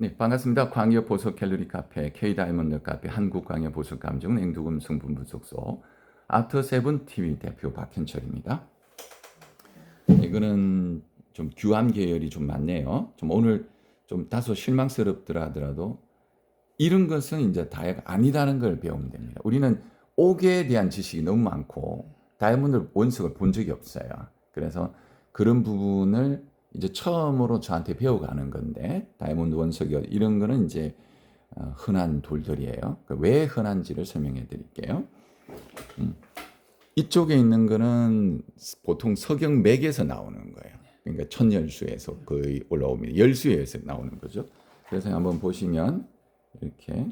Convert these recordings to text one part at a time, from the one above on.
네, 반갑습니다. 광역 보석 갤러리 카페, K 다이몬드 카페, 한국 광역 보석 감정 냉두금 성분 분석소 아트 세븐 TV 대표 박현철입니다. 이거는 좀 규함 계열이 좀 많네요. 좀 오늘 좀 다소 실망스럽더라 하더라도 이런 것은 이제 다이아가 아니다는 걸 배우면 됩니다. 우리는 옥에 대한 지식이 너무 많고 다이아몬드 원석을 본 적이 없어요. 그래서 그런 부분을 이제 처음으로 저한테 배워가는 건데 다이아몬드 원석이 이런 거는 이제 어, 흔한 돌들이에요. 그왜 흔한지를 설명해 드릴게요. 음. 이쪽에 있는 거는 보통 석영 맥에서 나오는 거예요. 그러니까 천열수에서 거의 올라옵니다. 열수에서 나오는 거죠. 그래서 한번 보시면 이렇게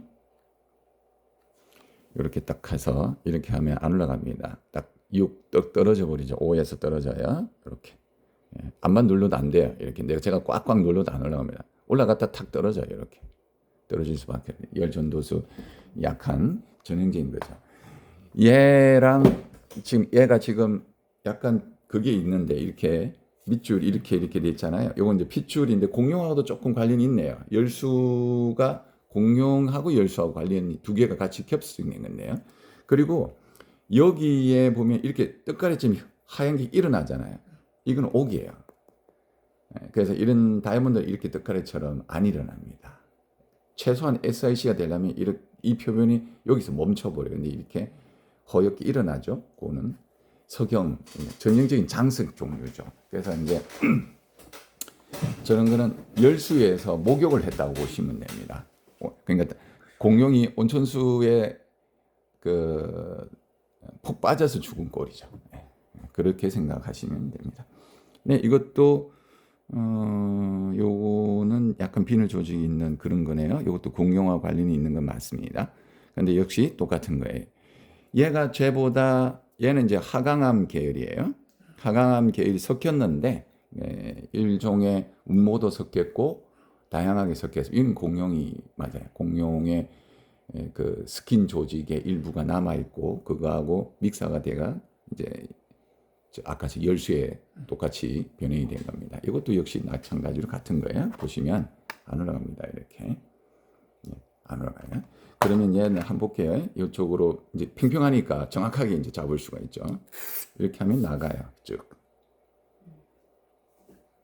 이렇게 딱 해서 이렇게 하면 안 올라갑니다. 딱 6 떨어져 버리죠. 5에서 떨어져요. 이렇게. 예, 안만 눌러도 안 돼요. 이렇게 내가 제가 꽉꽉 눌러도 안 올라갑니다. 올라갔다 탁 떨어져요. 이렇게 떨어질 수밖에. 열 전도수 약한 전형적인 거죠. 얘랑 지금 얘가 지금 약간 그게 있는데 이렇게 밑줄 이렇게 이렇게 돼 있잖아요. 요건 이제 핏줄인데 공룡하고도 조금 관련이 있네요. 열수가 공룡하고 열수하고 관련이 두 개가 같이 있는 건데요. 그리고 여기에 보면 이렇게 떡가리쯤 하얀 게 일어나잖아요. 이건 옥이에요. 예, 그래서 이런 다이아몬드 이렇게 떡가리처럼 안 일어납니다. 최소한 SIC가 되려면 이렇게 이 표면이 여기서 멈춰버려요. 근데 이렇게 허옇게 일어나죠. 그거는 석영 전형적인 장석 종류죠. 그래서 이제 저런 거는 열수에서 목욕을 했다고 보시면 됩니다. 어, 그러니까 공룡이 온천수에 그푹 빠져서 죽은 꼴이죠. 예, 그렇게 생각하시면 됩니다. 네, 이것도 어, 요거는 약간 비늘 조직이 있는 그런 거네요. 이것도 공룡과 관련이 있는 건 맞습니다. 근데 역시 똑같은 거예요. 얘가 쟤보다 얘는 이제 하강암 계열이에요. 하강암 계열이 섞였는데 예, 일종의 운모도 섞였고 다양하게 섞여서 이는 공룡이 맞아요. 공룡의 예, 그 스킨 조직의 일부가 남아 있고 그거하고 믹사가 돼가 이제 저 아까 저 열수에 똑같이 변형이 된 겁니다. 이것도 역시 마찬가지로 같은 거예요. 보시면 안 올라갑니다. 이렇게 예, 안 올라가요. 그러면 얘는 볼게요. 이쪽으로 이제 평평하니까 정확하게 이제 잡을 수가 있죠. 이렇게 하면 나가요. 쭉.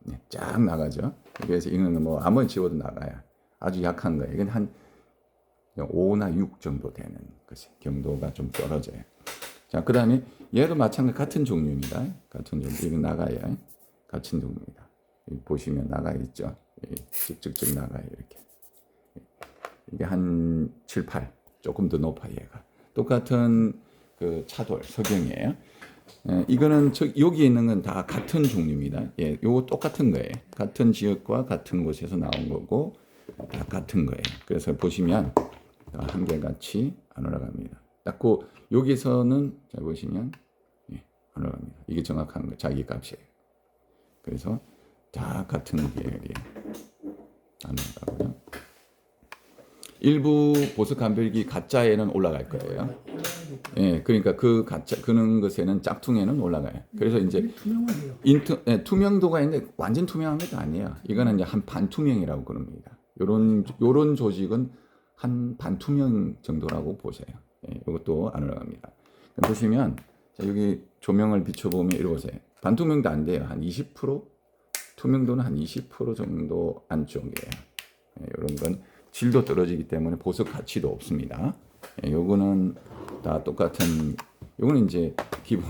네, 쫙 나가죠. 그래서 이거는 뭐 아무리 집어도 나가요. 아주 약한 거예요. 이건 한 5나 6 정도 되는 것이 경도가 좀 떨어져요. 자, 그 다음에 얘도 마찬가지 같은 종류입니다. 같은 종류. 이거 나가요. 같은 종류입니다. 보시면 나가 있죠. 쭉쭉쭉 나가요. 이렇게. 이게 한 7, 8 조금 더 높아 얘가 똑같은 그 차돌 석영이에요. 예, 이거는 저, 여기 있는 건 다 같은 종류입니다. 예, 요거 똑같은 거예요. 같은 지역과 같은 곳에서 나온 거고 다 같은 거예요. 그래서 보시면 한결같이 안 올라갑니다. 딱그 여기서는 잘 보시면 예, 안 올라갑니다. 이게 정확한 거 자기 값이에요. 그래서 다 같은 계열이에요. 안 올라가고요. 일부 보석 감별기 가짜에는 올라갈 거예요. 예, 그러니까 그 가짜 그런 것에는 짝퉁에는 올라가요. 그래서 이제. 인투 예, 투명도가 있는데 완전 투명한 것도 아니에요. 이거는 이제 한 반투명이라고 그럽니다. 요런 요런 조직은 한 반투명 정도라고 보세요. 예, 이것도 안 올라갑니다. 보시면 자, 여기 조명을 비춰보면 이러 보세요. 반투명도 안 돼요. 한 20% 투명도는 한 20% 정도 안쪽이에요. 예, 이런 건 질도 떨어지기 때문에 보석 가치도 없습니다. 예, 요거는 다 똑같은 요거는 이제 기본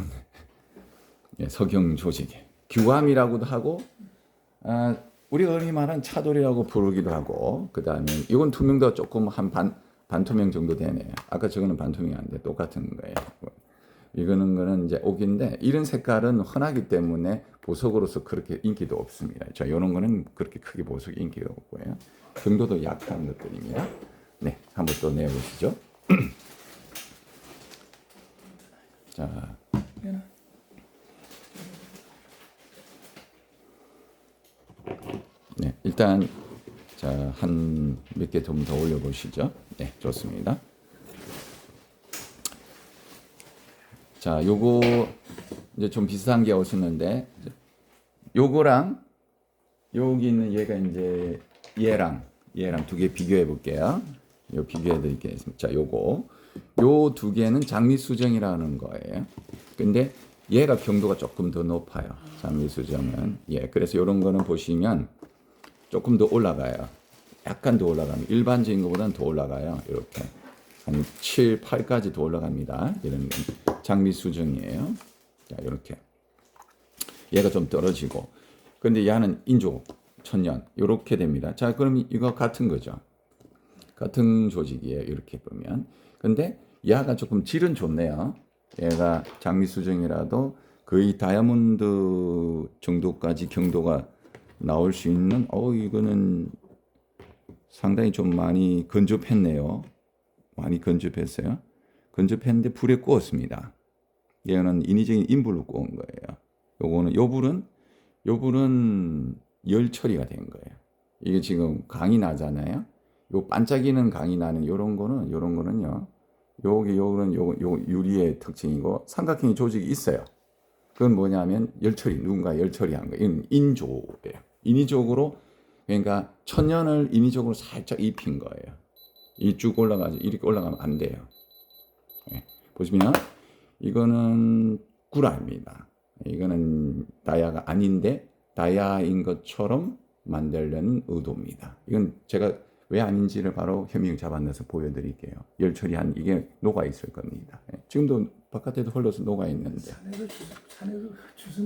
예, 석영 조직에 규함이라고도 하고 아, 우리가 흔히 말하는 차돌이라고 부르기도 하고 그 다음에 이건 투명도가 조금 한 반 반투명 정도 되네요. 아까 저거는 반투명이 안 돼. 똑같은 거예요. 이거는 거는 이제 옥인데 이런 색깔은 흔하기 때문에 보석으로서 그렇게 인기도 없습니다. 자, 이런 거는 그렇게 크게 보석 인기가 없고요. 경도도 약한 것들입니다. 네, 한번 또 내보시죠. 자, 네, 일단 자, 한 몇 개 좀 더 올려 보시죠. 네, 좋습니다. 자, 요거 이제 좀 비슷한 게 오셨는데 요거랑 여기 있는 얘가 이제 얘랑 얘랑 두 개 비교해 볼게요. 요 비교해 드리겠습니다. 자, 요거 요 두 개는 장미 수정이라는 거예요. 근데 얘가 경도가 조금 더 높아요. 장미 수정은 예, 그래서 요런 거는 보시면 조금 더 올라가요. 약간 더 올라가면 일반적인 것보다는 더 올라가요. 이렇게 한 7, 8까지 더 올라갑니다. 이런 건 장미 수정이에요. 자, 이렇게 얘가 좀 떨어지고 근데 얘는 인조 천년 이렇게 됩니다. 자, 그럼 이거 같은 거죠. 같은 조직이에요. 이렇게 보면. 근데 얘가 조금 질은 좋네요. 얘가 장미 수정이라도 거의 다이아몬드 정도까지 경도가 나올 수 있는 어 이거는 상당히 좀 많이 건조했네요. 많이 건조했어요. 건조했는데 불에 구웠습니다. 얘는 인위적인 인불로 구운 거예요. 요거는 요 불은 요 불은 열 처리가 된 거예요. 이게 지금 강이 나잖아요. 요 반짝이는 강이 나는 요런 거는 요런 거는요. 요게 요거는 요, 요 유리의 특징이고 삼각형의 조직이 있어요. 그건 뭐냐면 열처리 누군가 열처리한 거. 이건 인조예요. 인위적으로 그러니까 천년을 인위적으로 살짝 입힌 거예요. 이 쭉 올라가지 이렇게 올라가면 안 돼요. 예. 보시면 이거는 구라입니다. 이거는 다이아가 아닌데 다이아인 것처럼 만들려는 의도입니다. 이건 제가 왜 아닌지를 바로 혐의 잡아내서 보여드릴게요. 열 처리한 이게 녹아 있을 겁니다. 예. 지금도 바깥에도 흘러서 녹아 있는데. 산에서 주, 산에서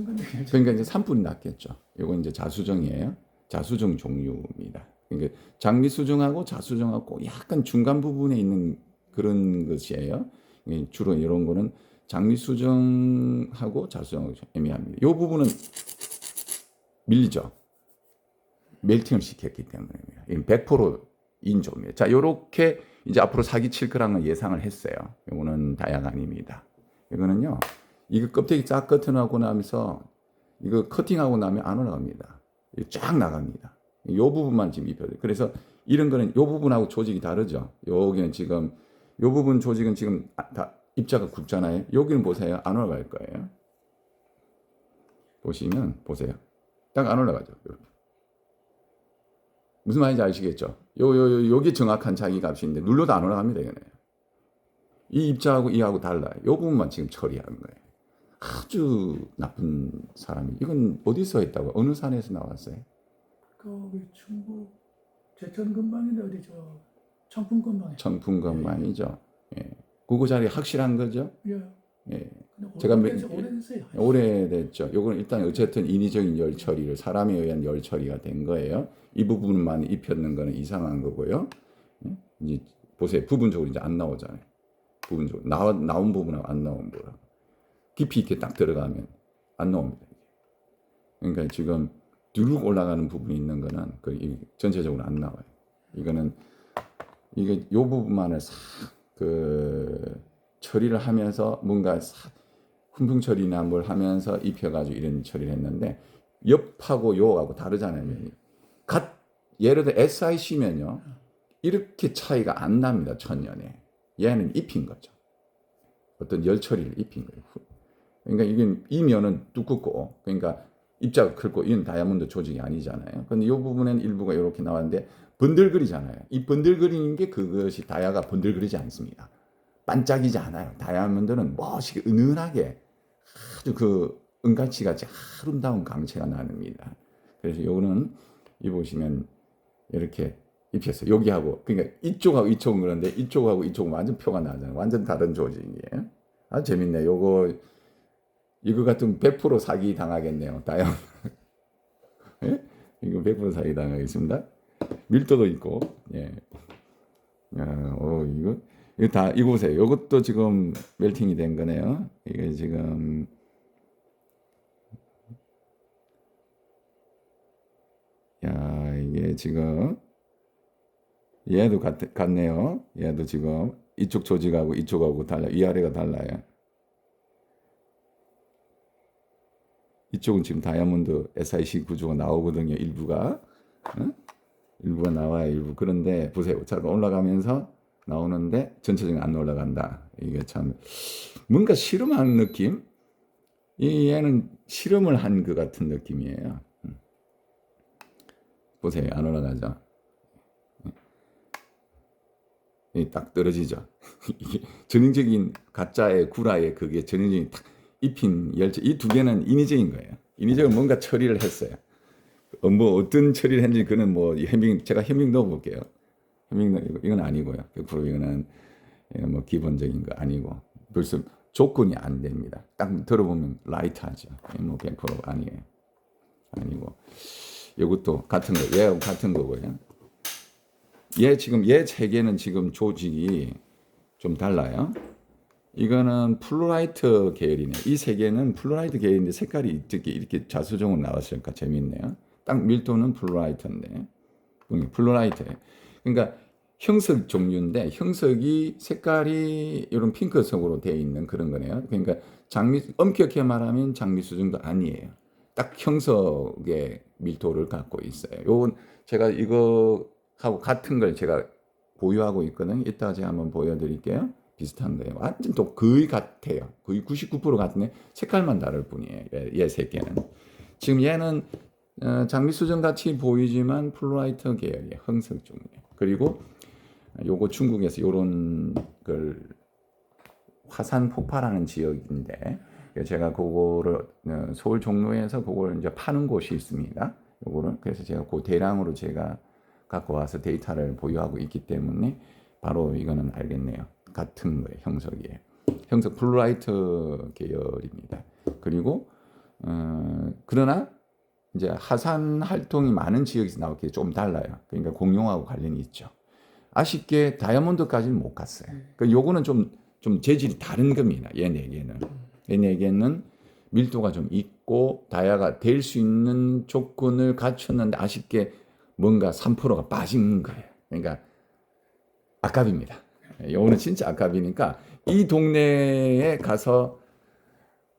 건데 그러니까 이제 산불이 났겠죠. 이거 이제 자수정이에요. 자수정 종류입니다. 그러니까 장미 수정하고 자수정하고 약간 중간 부분에 있는 그런 것이에요. 이 주로 이런 거는 장미 수정하고 자수정하고 좀 애매합니다. 이 부분은 밀리죠. 멜팅을 시켰기 때문입니다. 이건 100% 인조입니다. 자, 요렇게 이제 앞으로 사기 칠 거라는 걸 예상을 했어요. 이거는 다야가 아닙니다. 이거는요, 이거 껍데기 쫙 커팅하고 나면서 이거 커팅하고 나면 안 올라갑니다. 쫙 나갑니다. 요 부분만 지금 입혀야 돼요. 그래서 이런 거는 요 부분하고 조직이 다르죠. 여기는 지금 요 부분 조직은 지금 아- 다 입자가 굵잖아요. 여기는 보세요. 안 올라갈 거예요. 보시면 보세요. 딱 안 올라가죠. 이렇게. 무슨 말인지 아시겠죠? 요, 요, 요, 요게 정확한 자기 값인데 눌러도 안 올라갑니다. 이거는. 이 입자하고 이하고 달라요. 요 부분만 지금 처리하는 거예요. 아주 나쁜 사람이. 이건 어디서 했다고? 어느 산에서 나왔어요? 거기 충북 제천 근방인데 어디 저 청풍 근방에 청풍건만이죠. 예. 그거 자리 확실한 거죠? 예. 예. 제가 오래됐어요. 오래됐죠. 요거는 일단 어쨌든 인위적인 열 처리를 사람에 의한 열 처리가 된 거예요. 이 부분만 입혔는 거는 이상한 거고요. 예? 이제 보세요. 부분적으로 이제 안 나오잖아요. 부분적으로 나와 나온 부분하고 안 나온 부분. 깊이 있게 딱 들어가면 안 나옵니다. 그러니까 지금 두룩 올라가는 부분이 있는 거는 그 이- 전체적으로 안 나와요. 이거는 이게 요 부분만을 싹그 처리를 하면서 뭔가 싹 훈풍 처리나 뭘 하면서 입혀가지고 이런 처리를 했는데 옆하고 요하고 다르잖아요. 갓 예를 들어 SIC면요 이렇게 차이가 안 납니다. 천년에 얘는 입힌 거죠. 어떤 열 처리를 입힌 거예요. 그러니까 이게 이 면은 두껍고 그러니까 입자가 크고 이건 다이아몬드 조직이 아니잖아요. 근데 이 부분엔 일부가 이렇게 나왔는데 번들거리잖아요. 이 번들거리는 게 그것이 다이아가 번들거리지 않습니다. 반짝이지 않아요. 다이아몬드는 멋있게 은은하게 아주 그 은가치 같이 아름다운 강체가 나눕니다. 그래서 요거는 이 보시면 이렇게 입혔어요. 여기하고 그러니까 이쪽하고 이쪽은 그런데 이쪽하고 이쪽은 완전 표가 나잖아요. 완전 다른 조직이에요. 아 재밌네. 요거 이거 같은 100% 사기 당하겠네요. 다이아몬드. 예? 이거 100% 사기 당하겠습니다. 밀도도 있고. 예. 야, 어 이거 이거 다 이거 보세요. 이것도 지금 멜팅이 된 거네요. 이게 지금 야 이게 지금 얘도 같, 같네요. 얘도 지금 이쪽 조직하고 이쪽하고 달라 위아래가 달라요. 이쪽은 지금 다이아몬드 SIC 구조가 나오거든요. 일부가 응? 일부가 나와요. 일부 그런데 보세요. 잘 올라가면서 나오는데 전체적으로 안 올라간다. 이게 참 뭔가 실험하는 느낌? 이 얘는 실험을 한 것 같은 느낌이에요. 음. 보세요, 안 올라가죠. 이딱 떨어지죠. 이게 전형적인 가짜의 구라의 그게 전형적인 딱 입힌 열쇠 이두 개는 인위적인 거예요. 인위적으로 뭔가 처리를 했어요. 어, 뭐 어떤 처리를 했는지 그는 뭐 해밍 제가 해밍 넣어볼게요. 해밍 이건 아니고요. 100% 이거는 예, 뭐 기본적인 거 아니고 벌써 조건이 안 됩니다. 딱 들어보면 라이트하죠. 예, 뭐100% 아니에요. 아니고 이것도 같은 거, 얘하고 같은 거고요. 얘 지금 얘 세 개는 지금 조직이 좀 달라요. 이거는 플로라이트 계열이네. 이 세 개는 플로라이트 계열인데 색깔이 이렇게 이렇게 자수정으로 나왔으니까 재밌네요. 딱 밀도는 플로라이트인데, 음, 플로라이트. 그러니까 형석 종류인데 형석이 색깔이 이런 핑크색으로 되어 있는 그런 거네요. 그러니까 장미 엄격히 말하면 장미 수정도 아니에요. 딱 형석의 밀도를 갖고 있어요. 요건 제가 이거하고 같은 걸 제가 보유하고 있거든요. 이따가 제가 한번 보여드릴게요. 비슷한 거예요. 완전 또 거의 같아요. 거의 99% 같은데 색깔만 다를 뿐이에요. 얘세 개는. 지금 얘는 어, 장미 수정 같이 보이지만 플로라이트 계열이에요. 흥석 종류. 그리고 요거 중국에서 요런 걸 화산 폭발하는 지역인데 제가 그거를 어, 서울 종로에서 그걸 이제 파는 곳이 있습니다. 요거를 그래서 제가 그 대량으로 제가 갖고 와서 데이터를 보유하고 있기 때문에 바로 이거는 알겠네요. 같은 거예요. 형석이에요. 형석 플루라이트 계열입니다. 그리고 어, 그러나 이제 하산 활동이 많은 지역에서 나오기 좀 달라요. 그러니까 공룡하고 관련이 있죠. 아쉽게 다이아몬드까지는 못 갔어요. 그 요거는 좀, 좀 재질이 다른 겁니다. 얘네 개는. 얘네 개는 밀도가 좀 있고 다이아가 될 수 있는 조건을 갖췄는데 아쉽게 뭔가 3%가 빠진 거예요. 그러니까 아깝입니다. 요거는 진짜 아깝이니까 이 동네에 가서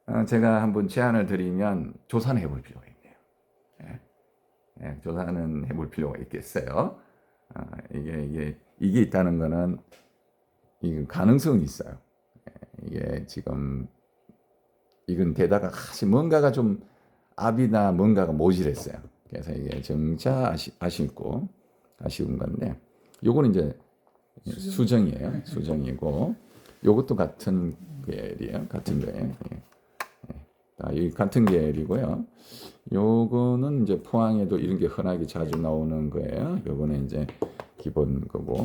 어, 제가 한번 제안을 드리면 조사는 해볼 필요가 있네요. 예, 예, 조사는 해볼 필요가 있겠어요. 아, 이게 이게 이게 있다는 거는 이 가능성이 있어요. 예, 이게 지금 이건 게다가 뭔가가 좀 압이나 뭔가가 모질했어요. 그래서 이게 정차 아시, 아쉽고 아쉬운 건데 요거는 이제 수정이에요. 수정이고 요것도 같은 계열이에요. 같은 거예요. 예. 예. 아, 이 같은 계열이고요. 요거는 이제 포항에도 이런 게 흔하게 자주 나오는 거예요. 요거는 이제 기본 거고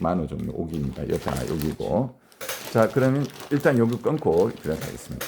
만호 종류 옥입니다. 여타 여기고 자 그러면 일단 여기 끊고 들어가겠습니다.